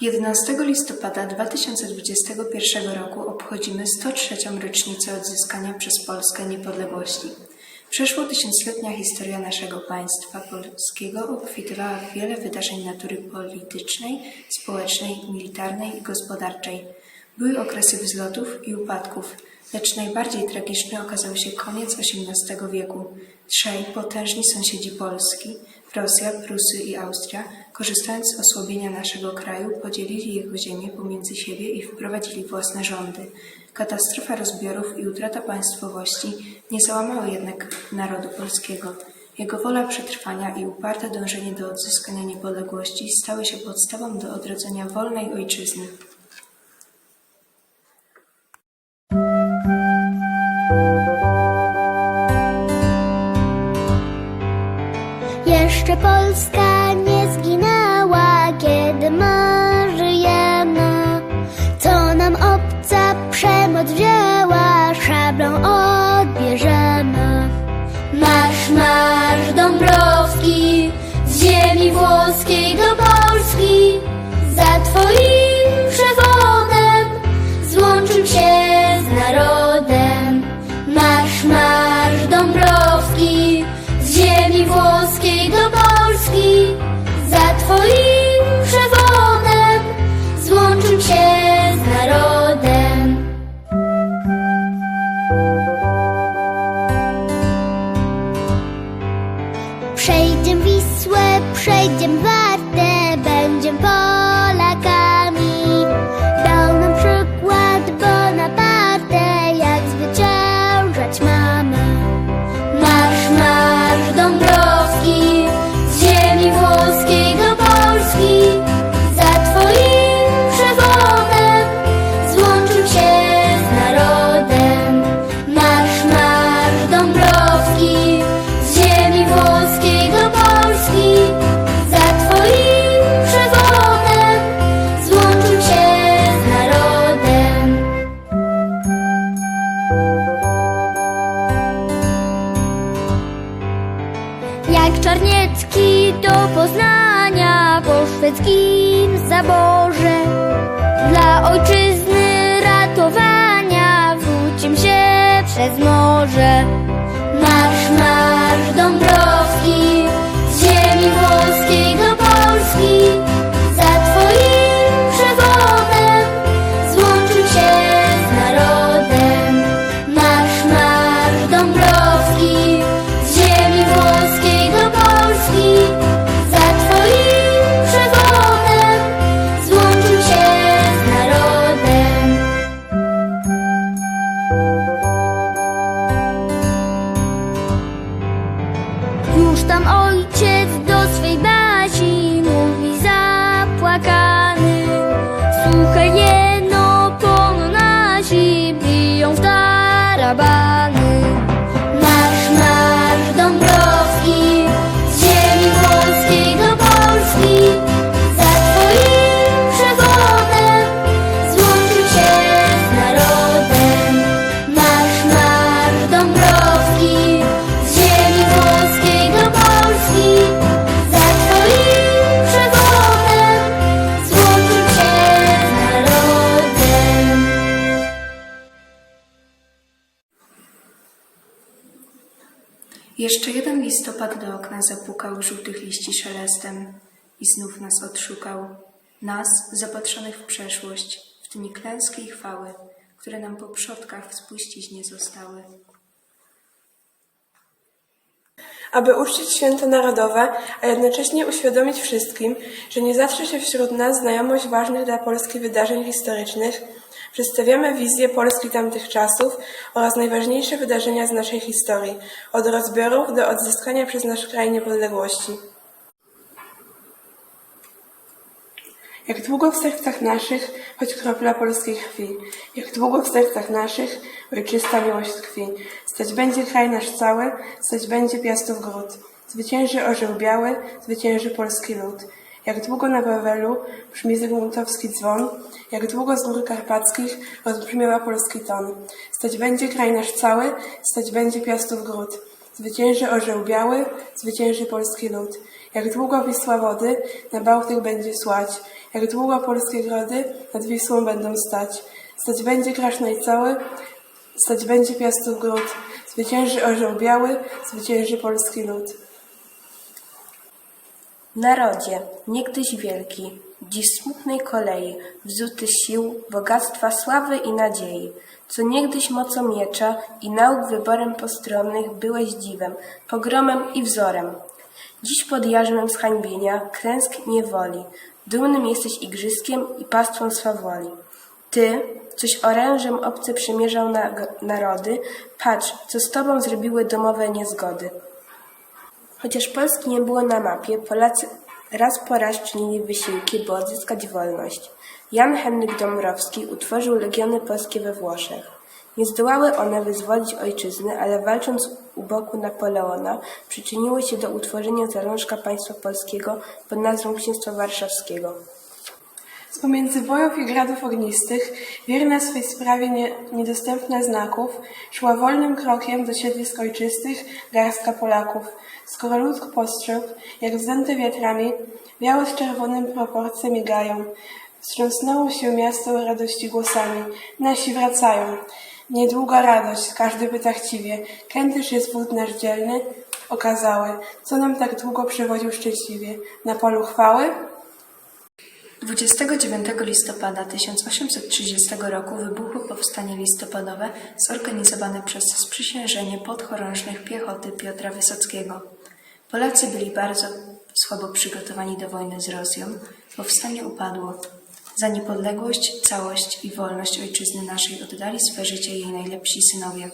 11 listopada 2021 roku obchodzimy 103. rocznicę odzyskania przez Polskę niepodległości. Przeszło tysiącletnia historia naszego państwa polskiego obfitowała w wiele wydarzeń natury politycznej, społecznej, militarnej i gospodarczej. Były okresy wzlotów i upadków, lecz najbardziej tragiczny okazał się koniec XVIII wieku. Trzej potężni sąsiedzi Polski, Rosja, Prusy i Austria, korzystając z osłabienia naszego kraju, podzielili jego ziemię pomiędzy siebie i wprowadzili własne rządy. Katastrofa rozbiorów i utrata państwowości nie załamały jednak narodu polskiego. Jego wola przetrwania i uparte dążenie do odzyskania niepodległości stały się podstawą do odrodzenia wolnej ojczyzny. Jeszcze Polska nie zginęła, kiedy my żyjemy. Co nam obca przemoc wzięła, szablą odbierzemy. Marsz, marsz Dąbrowski, z ziemi włoskiej do Polski, Czarniecki do Poznania po szwedzkim zaborze. Dla ojczyzny ratowania wrócim się przez morze. Marsz, marsz Dąbrowski z ziemi włoskiej do Polski szelestem i znów nas odszukał. Nas, zapatrzonych w przeszłość, w dni klęski i chwały, które nam po przodkach spuścić nie zostały. aby uczcić święto narodowe, a jednocześnie uświadomić wszystkim, że nie zawsze się wśród nas znajomość ważnych dla Polski wydarzeń historycznych, przedstawiamy wizję Polski tamtych czasów oraz najważniejsze wydarzenia z naszej historii, od rozbiorów do odzyskania przez nasz kraj niepodległości. Jak długo w sercach naszych, choć kropla polskiej krwi, jak długo w sercach naszych, ojczysta miłość tkwi. Stać będzie kraj nasz cały, stać będzie piastów gród. Zwycięży orzeł biały, zwycięży polski lud. Jak długo na Wawelu brzmi zygmuntowski dzwon, jak długo z gór karpackich rozbrzmiewa polski ton. Stać będzie kraj nasz cały, stać będzie piastów gród. Zwycięży orzeł biały, zwycięży polski lud. Jak długo Wisła wody na Bałtyk będzie słać, Jak długo polskie grody nad Wisłą będą stać. Stać będzie Krasznoj cały, stać będzie Piastów gród. Zwycięży orzeł biały, zwycięży polski lud. Narodzie, niegdyś wielki, dziś smutnej kolei, wzuty sił, bogactwa, sławy i nadziei, co niegdyś mocą miecza i nauk wyborem postronnych byłeś dziwem, pogromem i wzorem. Dziś pod jarzmem zhańbienia, klęsk niewoli, dumnym jesteś igrzyskiem i pastwą swawoli. Ty, coś orężem obcy przymierzał na narody, patrz, co z tobą zrobiły domowe niezgody. Chociaż Polski nie było na mapie, Polacy raz po raz czynili wysiłki, by odzyskać wolność. Jan Henryk Dąbrowski utworzył legiony polskie we Włoszech. Nie zdołały one wyzwolić ojczyzny, ale walcząc u boku Napoleona przyczyniły się do utworzenia zalążka państwa polskiego pod nazwą Księstwa Warszawskiego. Z pomiędzy bojów i gradów ognistych, wierna swej sprawie nie, niedostępna znaków, szła wolnym krokiem do siedlisk ojczystych garstka Polaków. Skoro lud postrzegł, jak wzdęte wiatrami, białe z czerwonym proporcje migają. Wstrząsnęło się miasto radości głosami. Nasi wracają. Niedługa radość, każdy pyta chciwie. Kędyż jest wód nasz dzielny? Okazały, co nam tak długo przewodził szczęśliwie? Na polu chwały? 29 listopada 1830 roku wybuchło powstanie listopadowe zorganizowane przez sprzysiężenie podchorążnych piechoty Piotra Wysockiego. Polacy byli bardzo słabo przygotowani do wojny z Rosją. Powstanie upadło. Za niepodległość, całość i wolność ojczyzny naszej oddali swe życie jej najlepsi synowie.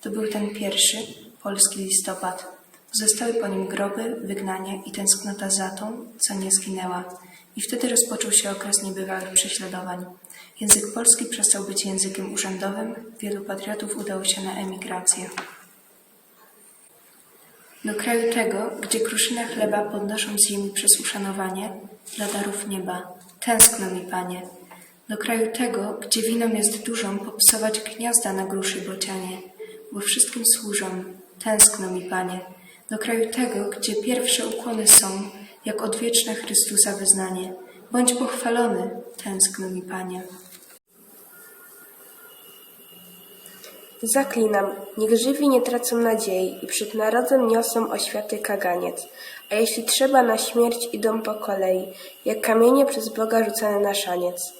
To był ten pierwszy, polski listopad. Zostały po nim groby, wygnanie i tęsknota za tą, co nie zginęła. I wtedy rozpoczął się okres niebywałych prześladowań. Język polski przestał być językiem urzędowym, wielu patriotów udało się na emigrację. Do kraju tego, gdzie kruszynę chleba podnoszą z ziemi przez uszanowanie, dla darów nieba. Tęskno mi, panie. Do kraju tego, gdzie winą jest dużą popsować gniazda na gruszy bocianie, bo wszystkim służą. Tęskno mi, panie. Do kraju tego, gdzie pierwsze ukłony są, jak odwieczne Chrystusa wyznanie. Bądź pochwalony, tęskno mi, panie. Zaklinam, niech żywi nie tracą nadziei i przed narodem niosą oświaty kaganiec, a jeśli trzeba na śmierć idą po kolei, jak kamienie przez Boga rzucane na szaniec.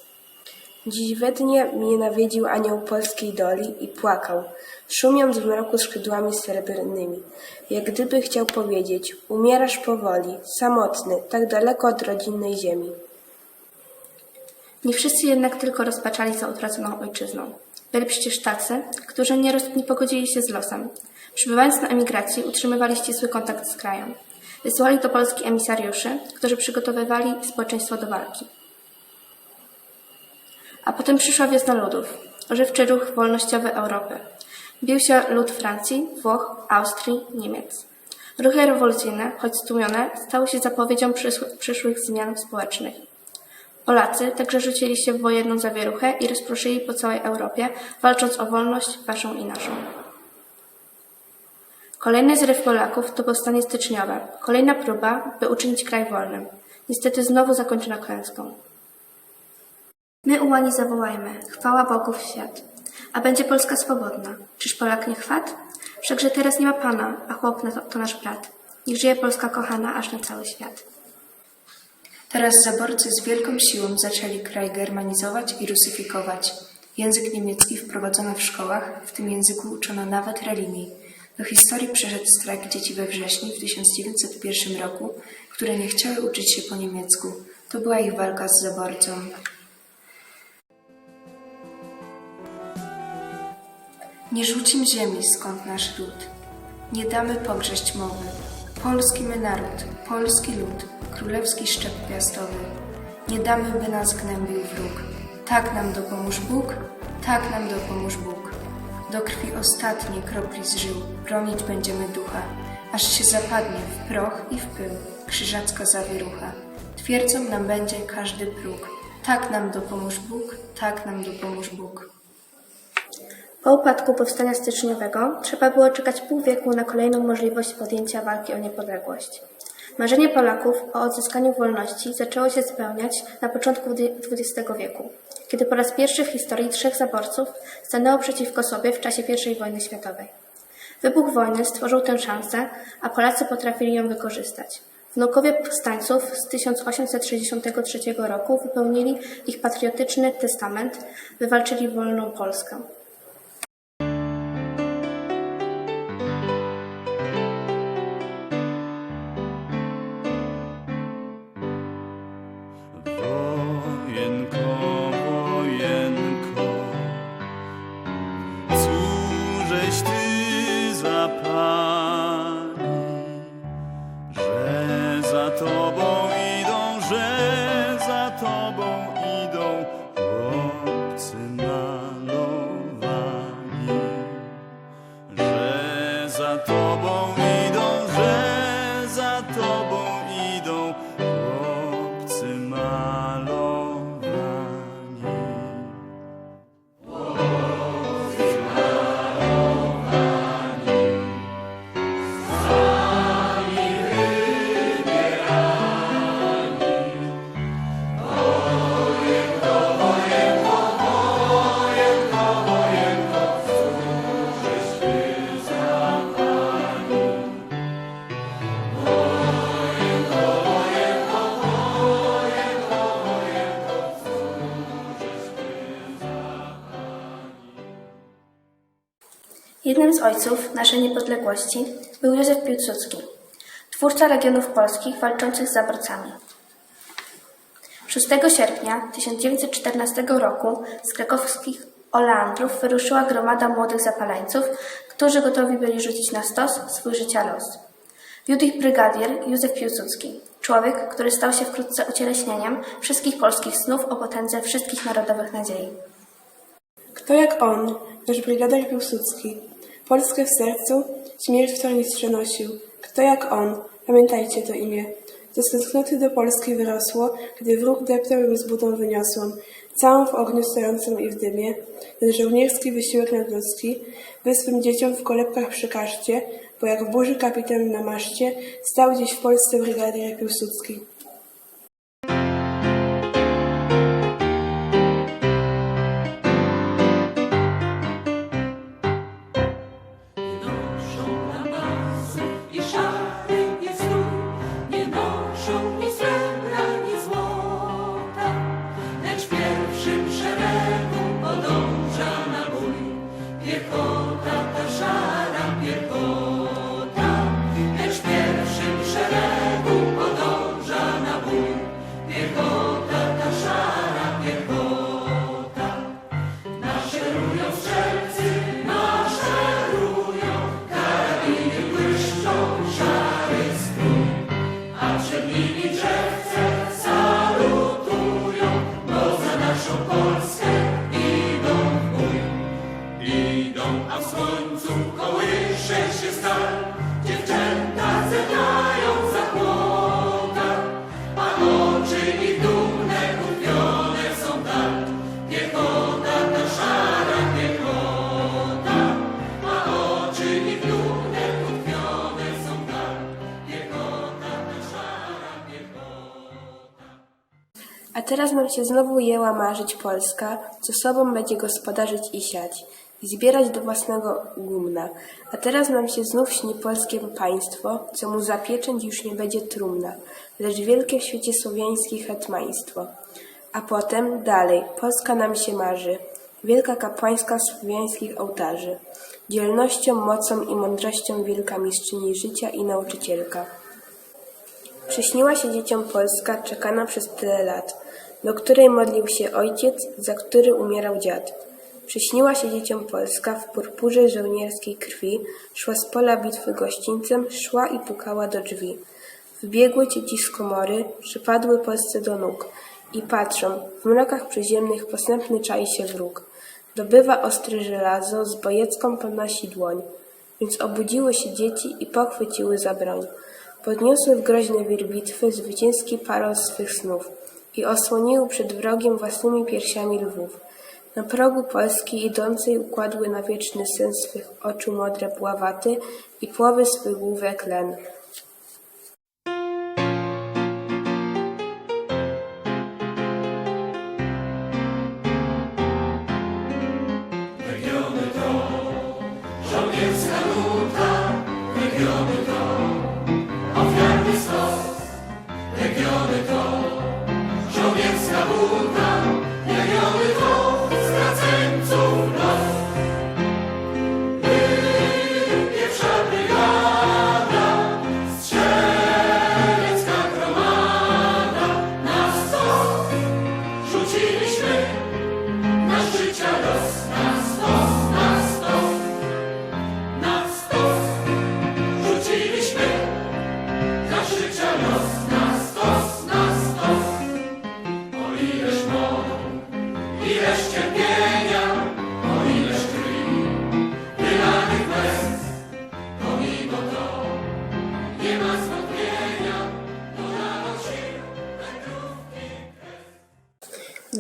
Dziś we dnie mnie nawiedził anioł polskiej doli i płakał, szumiąc w mroku skrzydłami srebrnymi, jak gdyby chciał powiedzieć, umierasz powoli, samotny, tak daleko od rodzinnej ziemi. Nie wszyscy jednak tylko rozpaczali za utraconą ojczyzną. Byli przecież tacy, którzy nieraz nie pogodzili się z losem. Przybywając na emigracji, utrzymywali ścisły kontakt z krajem. Wysyłali do Polski emisariuszy, którzy przygotowywali społeczeństwo do walki. A potem przyszła wiosna ludów, ożywczy ruch wolnościowy Europy. Bił się lud Francji, Włoch, Austrii, Niemiec. Ruchy rewolucyjne, choć stłumione, stały się zapowiedzią przyszłych zmian społecznych. Polacy także rzucili się w wojenną zawieruchę i rozproszyli po całej Europie, walcząc o wolność waszą i naszą. Kolejny zryw Polaków to powstanie styczniowe, kolejna próba, by uczynić kraj wolnym. Niestety znowu zakończona klęską. My ułani zawołajmy, chwała Bogów świat. A będzie Polska swobodna. Czyż Polak nie chwat? Wszakże teraz nie ma Pana, a chłop to nasz brat. Niech żyje Polska kochana, aż na cały świat. Teraz zaborcy z wielką siłą zaczęli kraj germanizować i rusyfikować. Język niemiecki wprowadzono w szkołach, w tym języku uczono nawet religii. Do historii przeszedł strajk dzieci we wrześniu w 1901 roku, które nie chciały uczyć się po niemiecku. To była ich walka z zaborcą. Nie rzucim ziemi, skąd nasz lud. Nie damy pogrześć mowy. Polski my naród, polski lud, królewski szczep piastowy. Nie damy, by nas gnębił wróg. Tak nam dopomóż Bóg, tak nam dopomóż Bóg. Do krwi ostatniej kropli z żył bronić będziemy ducha, aż się zapadnie w proch i w pył krzyżacka zawierucha. Twierdzą nam będzie każdy próg. Tak nam dopomóż Bóg, tak nam dopomóż Bóg. Po upadku powstania styczniowego trzeba było czekać pół wieku na kolejną możliwość podjęcia walki o niepodległość. Marzenie Polaków o odzyskaniu wolności zaczęło się spełniać na początku XX wieku, kiedy po raz pierwszy w historii trzech zaborców stanęło przeciwko sobie w czasie I wojny światowej. Wybuch wojny stworzył tę szansę, a Polacy potrafili ją wykorzystać. Wnukowie powstańców z 1863 roku wypełnili ich patriotyczny testament, wywalczyli wolną Polskę. Jednym z ojców naszej niepodległości był Józef Piłsudski, twórca Legionów Polskich walczących z zaborcami. 6 sierpnia 1914 roku z krakowskich Oleandrów wyruszyła gromada młodych zapaleńców, którzy gotowi byli rzucić na stos swój życia los. Wiódł ich brygadier Józef Piłsudski, człowiek, który stał się wkrótce ucieleśnieniem wszystkich polskich snów o potędze wszystkich narodowych nadziei. Kto jak on, nasz brygader Piłsudski, Polskę w sercu, śmierć w tornistrze nosił. Kto jak on, pamiętajcie to imię. Ze stęsknoty do Polski wyrosło, gdy wróg deptał ją z budą całą w ogniu stojącą i w dymie. Ten żołnierski wysiłek nadludzki, wy swym dzieciom w kolebkach przekażcie, bo jak w burzy kapitan na maszcie, stał gdzieś w Polsce brygadier Piłsudski. Nam się znowu jęła marzyć Polska, co sobą będzie gospodarzyć i siać, i zbierać do własnego gumna. A teraz nam się znów śni polskie państwo, co mu za pieczęć już nie będzie trumna, lecz wielkie w świecie słowiańskie hetmaństwo. A potem dalej, Polska nam się marzy, wielka kapłańska słowiańskich ołtarzy, dzielnością, mocą i mądrością wielka mistrzyni życia i nauczycielka. Przyśniła się dzieciom Polska, czekana przez tyle lat, do której modlił się ojciec, za który umierał dziad. Przyśniła się dzieciom Polska w purpurze żołnierskiej krwi, szła z pola bitwy gościńcem, szła i pukała do drzwi. Wybiegły dzieci z komory, przypadły Polsce do nóg i patrzą, w mrokach przyziemnych posępny czai się wróg. Dobywa ostre żelazo, z bojecką podnosi dłoń. Więc obudziły się dzieci i pochwyciły za broń. Podniosły w groźny wir bitwy zwycięski parol swych snów i osłoniły przed wrogiem własnymi piersiami lwów. Na progu Polski idącej układły na wieczny sen swych oczu modre pławaty i płowy swych główek len.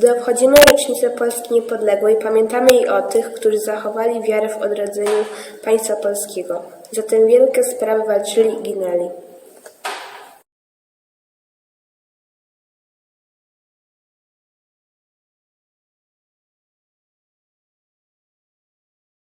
Gdy obchodzimy rocznicę Polski niepodległej, pamiętamy i o tych, którzy zachowali wiarę w odrodzeniu państwa polskiego. Za tę wielkie sprawy walczyli i ginęli.